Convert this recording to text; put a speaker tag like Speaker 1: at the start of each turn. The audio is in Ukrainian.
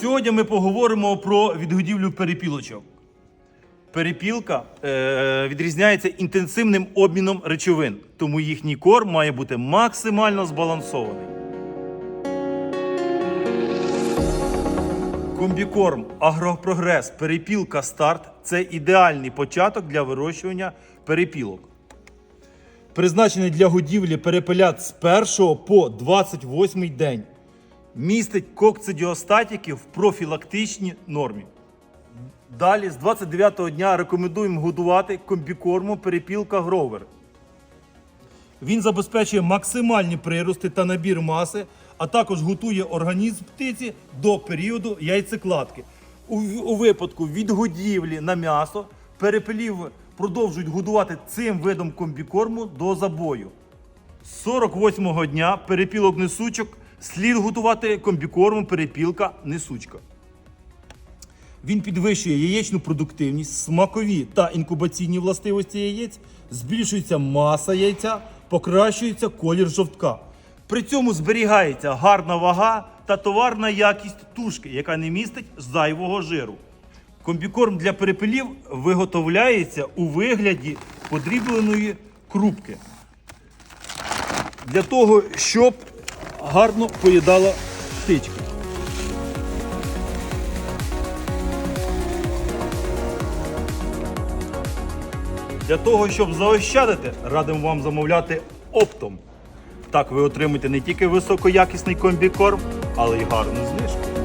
Speaker 1: Сьогодні ми поговоримо про відгодівлю перепілочок. Перепілка е, відрізняється інтенсивним обміном речовин, тому їхній корм має бути максимально збалансований. Комбікорм Агропрогрес Перепілка Старт це ідеальний початок для вирощування перепілок. Призначений для годівлі перепелят з 1 по 28 день. Містить кокцидіостатики в профілактичній нормі. Далі з 29-го дня рекомендуємо годувати комбікормом перепілка Гровер. Він забезпечує максимальні прирости та набір маси, а також готує організм птиці до періоду яйцекладки. У, у випадку відгодівлі на м'ясо перепелів продовжують годувати цим видом комбікорму до забою. З 48-го дня перепілок несучок слід готувати комбікормом перепілка несучка. Він підвищує яєчну продуктивність, смакові та інкубаційні властивості яєць, збільшується маса яйця, покращується колір жовтка. При цьому зберігається гарна вага та товарна якість тушки, яка не містить зайвого жиру. Комбікорм для перепелів виготовляється у вигляді подрібленої крупки. Для того, щоб гарно поїдала птичка. Для того, щоб заощадити, радимо вам замовляти оптом. Так ви отримаєте не тільки високоякісний комбікорм, але й гарну знижку.